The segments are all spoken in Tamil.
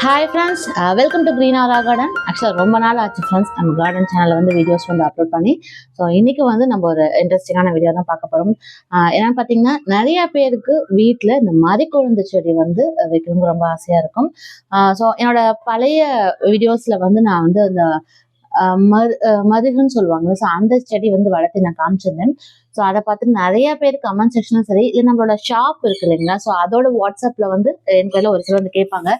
Hi friends welcome to Green Aura Garden ஆக்சுவலாக ரொம்ப நாள் ஆச்சு ஃப்ரெண்ட்ஸ் நம்ம கார்டன் சேனலில் வந்து வீடியோஸ் வந்து அப்லோட் பண்ணி. ஸோ இன்றைக்கி வந்து நம்ம ஒரு இன்ட்ரெஸ்டிங்கான வீடியோ தான் பார்க்க போகிறோம் uh, ஏன்னா பார்த்தீங்கன்னா நிறைய பேருக்கு வீட்டில் இந்த மறிக்குழந்து செடி வந்து அஹ், வைக்கணும்னு ரொம்ப ஆசையாக இருக்கும். Uh, ஸோ என்னோட பழைய வீடியோஸில் வந்து நான் வந்து அந்த அஹ், மரு சொல்லுவாங்க ஸோ அந்த செடி வந்து வளர்த்து நான் காமிச்சிருந்தேன். ஸோ அதை பார்த்து நிறைய பேர் கமெண்ட் செக்ஷனும் சரி இல்லை நம்மளோட ஷாப் இருக்கு இல்லைங்களா? ஸோ அதோட வாட்ஸ்அப்பில் வந்து எனக்கு ஒரு சிலர் வந்து கேட்பாங்க.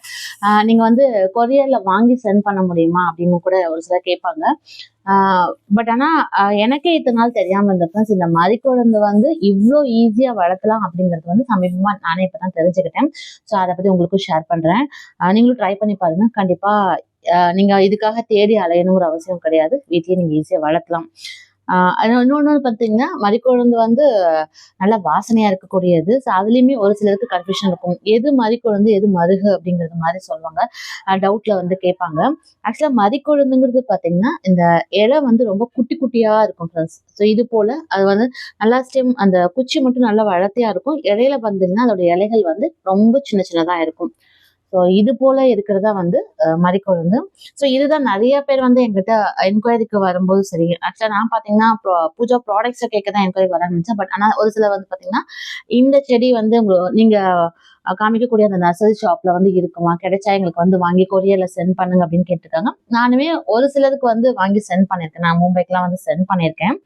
நீங்கள் நீங்க வந்து கொரியர்ல வாங்கி சென்ட் பண்ண முடியுமா? அப்படின்னு கூட ஒரு சிலர் கேட்பாங்க. பட் ஆனால் எனக்கே இத்தனை நாள் தெரியாமல் இருந்திருக்கேன் இந்த மாதிரி குழந்தை வந்து இவ்வளோ ஈஸியாக வளர்த்தலாம் அப்படிங்கிறது வந்து சமீபமாக நானே இப்போ தான் தெரிஞ்சுக்கிட்டேன். ஸோ அதை பற்றி உங்களுக்கும் ஷேர் பண்ணுறேன் நீங்களும் ட்ரை பண்ணி பாருங்க. கண்டிப்பாக ஆஹ் நீங்க இதுக்காக தேடி அலையணுங்கிற அவசியம் கிடையாது. வீட்லயே நீங்க ஈஸியா வளர்த்தலாம் ஆஹ் இன்னொன்னு பார்த்தீங்கன்னா மறிக்குழந்து வந்து நல்லா வாசனையா இருக்கக்கூடியது. ஸோ அதுலயுமே ஒரு சிலருக்கு கன்ஃபியூஷன் இருக்கும். எது மறிக்குழந்து எது மருகு அப்படிங்கிறது மாதிரி சொல்லுவாங்க. டவுட்ல வந்து கேட்பாங்க. ஆக்சுவலா மறிக்குழந்துங்கிறது பாத்தீங்கன்னா இந்த இலை வந்து ரொம்ப குட்டி குட்டியா இருக்கும் ஃப்ரெண்ட்ஸ் ஸோ இது போல அது வந்து நல்லா ஸ்டெம் அந்த குச்சி மட்டும் நல்லா வளர்த்தியாக இருக்கும். இலையில பார்த்தீங்கன்னா அதோட இலைகள் வந்து ரொம்ப சின்ன சின்னதா இருக்கும். ஸோ இது போல இருக்கிறதா வந்து மறிக்கொழுந்து. ஸோ இதுதான் நிறைய பேர் வந்து எங்கிட்ட என்கொயரிக்கு வரும்போது சரி ஆக்சுவலாக நான் பார்த்தீங்கன்னா பூஜா ப்ராடக்ட்ஸை கேட்க தான் என்கொயரி வர ஆரம்பிச்சேன் பட் ஆனால் ஒரு சிலர் வந்து பார்த்தீங்கன்னா இந்த செடி வந்து நீங்கள் நீங்க காமிக்கக்கூடிய அந்த நர்சரி ஷாப்ல வந்து இருக்குமா? கிடைச்சா எங்களுக்கு வந்து வாங்கி கொரியர்ல சென்ட் பண்ணுங்க அப்படின்னு கேட்டிருக்காங்க. நானுமே ஒரு சிலருக்கு வந்து வாங்கி சென்ட் பண்ணியிருக்கேன். நான் மும்பைக்குலாம் வந்து சென்ட் பண்ணியிருக்கேன்.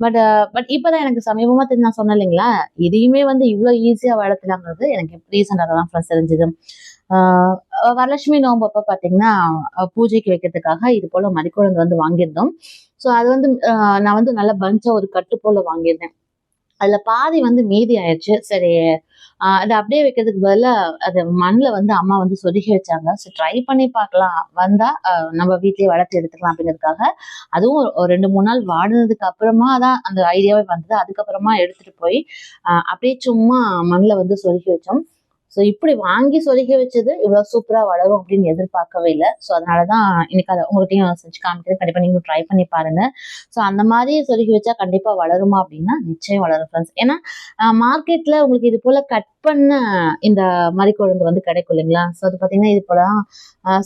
பட் பட் இப்போதான் எனக்கு சமீபமாக தெரிஞ்சு நான் சொன்னேன் இல்லைங்களா? இதையுமே வந்து இவ்வளோ ஈஸியாக வளர்த்தலாங்கிறது எனக்கு ரீசெண்டாக தான் ஃப்ரெண்ட்ஸ் தெரிஞ்சது. வரலட்சுமி நோம்பு அப்போ பார்த்தீங்கன்னா பூஜைக்கு வைக்கிறதுக்காக இது போல மறிக்குழந்து வந்து வாங்கியிருந்தோம். ஸோ அது வந்து நான் வந்து நல்ல பஞ்சா ஒரு கட்டு போல வாங்கியிருந்தேன். அதில் பாதி வந்து மீதி ஆயிடுச்சு சரி அதை அப்படியே வைக்கிறதுக்கு பதிலாக அது மண்ணில் வந்து அம்மா வந்து சொருகி வச்சாங்க. ஸோ ட்ரை பண்ணி பார்க்கலாம். வந்தால் நம்ம வீட்லேயே வளர்த்து எடுத்துக்கலாம் அப்படிங்கிறதுக்காக. அதுவும் ஒரு- ரெண்டு மூணு நாள் வாடினதுக்கு அப்புறமா தான் அந்த ஐடியாவே வந்தது. அதுக்கப்புறமா எடுத்துகிட்டு போய் அப்படியே சும்மா மண்ணில் வந்து சொருகி வச்சோம். ஸோ இப்படி வாங்கி சொருகி வச்சது இவ்வளோ சூப்பராக வளரும் அப்படின்னு எதிர்பார்க்கவே இல்லை. ஸோ அதனால தான் இன்னைக்கு அதை உங்கள்கிட்டயும் செஞ்சு காமிக்கிறது கண்டிப்பாக நீங்களும் ட்ரை பண்ணி பாருங்க. ஸோ அந்த மாதிரி சொருகி வச்சா கண்டிப்பாக வளருமா அப்படின்னா நிச்சயம் வளரும் ஃப்ரெண்ட்ஸ் ஏன்னா மார்க்கெட்டில் உங்களுக்கு இது போல் கட் பண்ண இந்த மறிக்குழந்து வந்து கிடைக்கும் இல்லைங்களா? ஸோ அது பார்த்தீங்கன்னா இது போல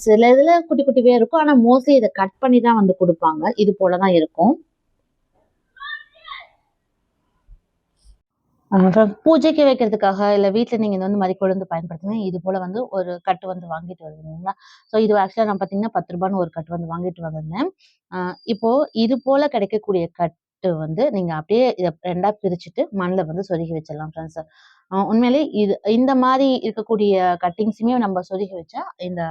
சில இதில் குட்டி குட்டிவே இருக்கும். ஆனால் மோஸ்ட்லி இதை கட் பண்ணி தான் வந்து கொடுப்பாங்க. இது போல தான் இருக்கும் ஆஹ் அப்புறம் பூஜைக்கு வைக்கிறதுக்காக இல்லை வீட்டில் நீங்கள் இந்த வந்து கொழுந்து பயன்படுத்துங்க. இது போல் வந்து ஒரு கட்டு வந்து வாங்கிட்டு வருவீங்களா ஸோ இது ஆக்சுவலாக நான் பார்த்தீங்கன்னா பத்து ரூபான்னு ஒரு கட்டு வந்து வாங்கிட்டு வந்திருந்தேன். இப்போ இது போல் கிடைக்கக்கூடிய கட்டு வந்து நீங்கள் அப்படியே இதை ரெண்டாக பிரிச்சுட்டு மண்ணில் வந்து சொருகி வச்சிடலாம் ஃப்ரெண்ட்ஸ் உண்மையிலே இது இந்த மாதிரி இருக்கக்கூடிய கட்டிங்ஸுமே நம்ம சொருகி வச்சா இந்த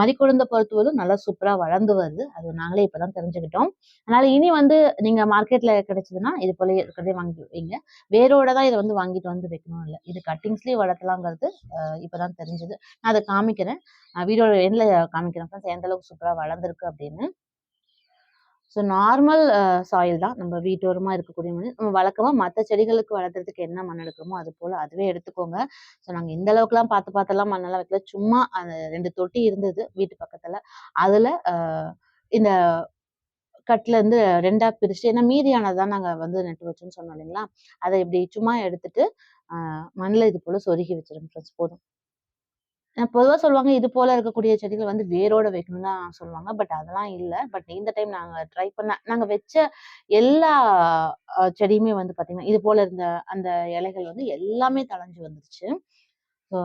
மறிக்குழந்தை பொறுத்தவரைக்கும் நல்லா சூப்பராக வளர்ந்து வருது. அது நாங்களே இப்போ தான் தெரிஞ்சுக்கிட்டோம். அதனால இனி வந்து நீங்கள் மார்க்கெட்டில் கிடைச்சதுன்னா இது போல இருக்கிறதே வாங்கி வைங்க. வேரோட தான் இதை வந்து வாங்கிட்டு வந்து வைக்கணும் இல்லை. இது கட்டிங்ஸ்லேயே வளர்த்தலாங்கிறது இப்போதான் இப்பதான் தெரிஞ்சது. நான் அதை காமிக்கிறேன். வீடியோட எண்ணில் காமிக்கிறேன். ஃப்ரெண்ட்ஸ் எந்த அளவுக்கு சூப்பராக வளர்ந்துருக்கு அப்படின்னு. ஸோ நார்மல் சாயில் தான் நம்ம வீட்டோரமாக இருக்கக்கூடிய மண் நம்ம வழக்கமாக மற்ற செடிகளுக்கு வளர்த்துறதுக்கு என்ன மண் எடுக்கிறோமோ அது போல் அதுவே எடுத்துக்கோங்க. ஸோ நாங்கள் இந்த அளவுக்குலாம் பார்த்து பார்த்தெல்லாம் மண்ணெல்லாம் வைக்கல. சும்மா அந்த ரெண்டு தொட்டி இருந்தது வீட்டு பக்கத்தில். அதில் இந்த கட்டில் இருந்து ரெண்டா ஏன்னா மீதியானது தான் நாங்கள் வந்து நட்டு வச்சோம்னு சொன்னோம் இல்லைங்களா? அதை இப்படி சும்மா எடுத்துட்டு மண்ணில் இது போல் சொருகி வச்சிருங்க ஃப்ரெண்ட்ஸ் போதும். பொதுவாக சொல்லுவாங்க இது போல இருக்கக்கூடிய செடிகள் வந்து வேரோட வைக்கணும் தான் சொல்லுவாங்க. பட் அதெல்லாம் இல்லை. பட் இந்த டைம் நாங்கள் ட்ரை பண்ண நாங்கள் வச்ச எல்லா செடியுமே வந்து பார்த்தீங்கன்னா இது போல இருந்த அந்த இலைகள் வந்து எல்லாமே தழைஞ்சு வந்துருச்சு. ஸோ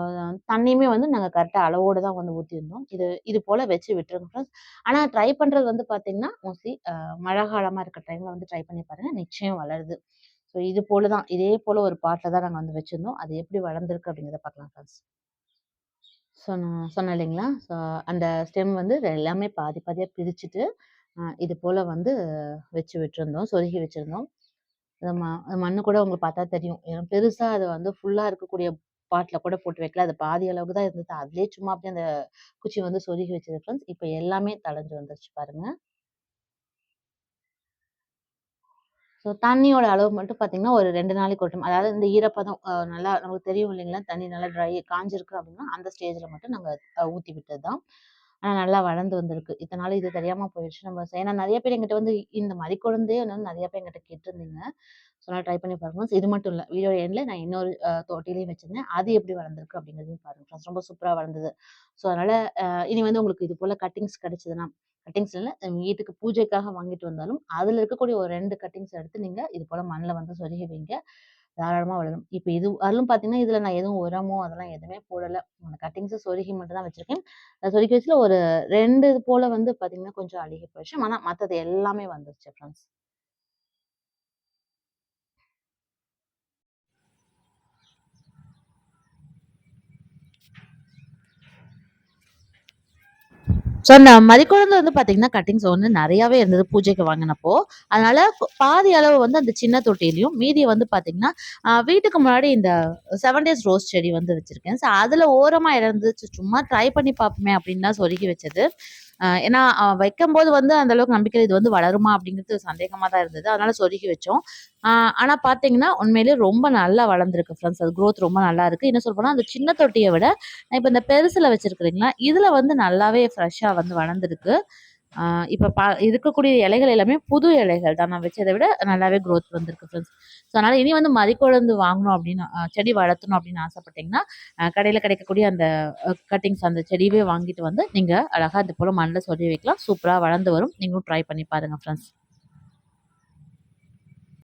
தண்ணியுமே வந்து நாங்கள் கரெக்டாக அளவோடு தான் வந்து ஊற்றிருந்தோம் இது இது போல் வச்சு விட்டுருங்க ஃப்ரெண்ட்ஸ் ஆனால் ட்ரை பண்ணுறது வந்து பார்த்தீங்கன்னா மோஸ்ட்லி மழை காலமாக இருக்க டைமில் வந்து ட்ரை பண்ணி பாருங்கள் நிச்சயம் வளருது. ஸோ இது போல தான் இதே போல் ஒரு பாட்டில் தான் நாங்கள் வந்து வச்சுருந்தோம். அது எப்படி வளர்ந்துருக்கு அப்படிங்கிறத பார்க்கலாம் ஃப்ரெண்ட்ஸ் சொன்ன சொன்னேன் இல்லைங்களா? ஸோ அந்த ஸ்டெம் வந்து எல்லாமே பாதி பாதியாக பிரிச்சுட்டு இது போல் வந்து வச்சு விட்டுருந்தோம் சொருகி வச்சுருந்தோம். அது ம அது மண்ணு கூட உங்களுக்கு பார்த்தா தெரியும். ஏன்னா பெருசா அது வந்து ஃபுல்லாக இருக்கக்கூடிய பாட்டில் கூட போட்டு வைக்கல. அது பாதி அளவுக்கு தான் இருந்தது. அதுலேயே சும்மா அப்படியே அந்த குச்சி வந்து சொருகி வச்சது ஃப்ரெண்ட்ஸ் இப்போ எல்லாமே தழைஞ்சு வந்துருச்சு பாருங்கள் ஸோ தண்ணியோட அளவு மட்டும் பார்த்தீங்கன்னா ஒரு ரெண்டு நாளைக்கு ஒரு அதாவது இந்த ஈரப்பதம் நல்லா நமக்கு தெரியும் இல்லைங்களா? தண்ணி நல்லா ட்ரை காஞ்சிருக்கு அப்படின்னா அந்த ஸ்டேஜில் மட்டும் நாங்கள் ஊற்றி விட்டது தான் ஆனால் நல்லா வளர்ந்து வந்திருக்கு. இத்தனை இது தெரியாமல் போயிடுச்சு. நம்ம ஏன்னா நிறைய பேர் எங்கிட்ட வந்து இந்த மாதிரி குழந்தையே வந்து நிறைய பேர் எங்கிட்ட கேட்டிருந்தீங்க. ஸோ நான் ட்ரை பண்ணி பாருங்க. இது மட்டும் இல்லை. வீடியோ எண்டில் நான் இன்னொரு அஹ், தொட்டிலையும் வச்சிருந்தேன். அது எப்படி வளர்ந்துருக்கு அப்படிங்கிறதையும் பாருங்க ஃப்ரெண்ட்ஸ் ரொம்ப சூப்பராக வளர்ந்தது. ஸோ அதனால் இனி வந்து உங்களுக்கு இது போல் கட்டிங்ஸ் கிடைச்சதுன்னா கட்டிங்ஸ் இல்லை வீட்டுக்கு பூஜைக்காக வாங்கிட்டு வந்தாலும் அதில் இருக்கக்கூடிய ஒரு ரெண்டு கட்டிங்ஸ் எடுத்து நீங்கள் இது போல் மண்ணில் வந்து சொருகி வைங்க. தாராளமாக வளரும். இப்போ இது அதிலும் பார்த்தீங்கன்னா இதில் நான் எதுவும் உரமோ அதெல்லாம் எதுவுமே போடலை. கட்டிங்ஸ் சொருகி மட்டும் தான் வச்சுருக்கேன் சொருகி வச்சுல ஒரு ரெண்டு இது போல் வந்து பார்த்தீங்கன்னா கொஞ்சம் அழுகி போயிடுச்சு ஆனால் மற்றது எல்லாமே வந்துருச்சு ஃப்ரெண்ட்ஸ் ஸோ அந்த மதிக்குழந்தை வந்து பார்த்தீங்கன்னா கட்டிங்ஸ் வந்து நிறையாவே இருந்தது பூஜைக்கு வாங்கினப்போ. அதனால பாதி அளவு வந்து அந்த சின்ன தொட்டிலையும் மீதியை வந்து பார்த்தீங்கன்னா வீட்டுக்கு முன்னாடி இந்த செவன் டேஸ் ரோஸ் செடி வந்து வச்சிருக்கேன். ஸோ அதில் ஓரமாக இருந்துச்சு சும்மா ட்ரை பண்ணி பார்ப்போமே அப்படின்னு தான் சொருகி வச்சது. ஏன்னா வைக்கும்போது வந்து அந்த அளவுக்கு நம்பிக்கை இது வந்து வளருமா அப்படிங்கிறது சந்தேகமாக தான் இருந்தது. அதனால சொருகி வச்சோம். ஆனால் பார்த்தீங்கன்னா உண்மையிலேயே ரொம்ப நல்லா வளர்ந்துருக்கு ஃப்ரெண்ட்ஸ் அது க்ரோத் ரொம்ப நல்லா இருக்குது என்ன சொல்ல போனால் அந்த சின்ன தொட்டியை விட நான் இப்போ இந்த பெருசில் வச்சுருக்குறீங்களா இதில் வந்து நல்லாவே ஃப்ரெஷ்ஷாக வந்து வளர்ந்துருக்கு. இப்போ பா இருக்கக்கூடிய இலைகள் எல்லாமே புது இலைகள் தான். நான் வச்சதை விட நல்லாவே க்ரோத் வந்திருக்கு ஃப்ரெண்ட்ஸ் ஸோ அதனால் இனி வந்து மதிக்கொழுந்து வாங்கணும் அப்படின்னு செடி வளர்த்தணும் அப்படின்னு ஆசைப்பட்டீங்கன்னா கடையில் கிடைக்கக்கூடிய அந்த கட்டிங்ஸ் அந்த செடியவே வாங்கிட்டு வந்து நீங்கள் அழகாக இது போல் மண்ணில் சொல்லி வைக்கலாம். சூப்பராக வளர்ந்து வரும். நீங்களும் ட்ரை பண்ணி பாருங்கள் ஃப்ரெண்ட்ஸ்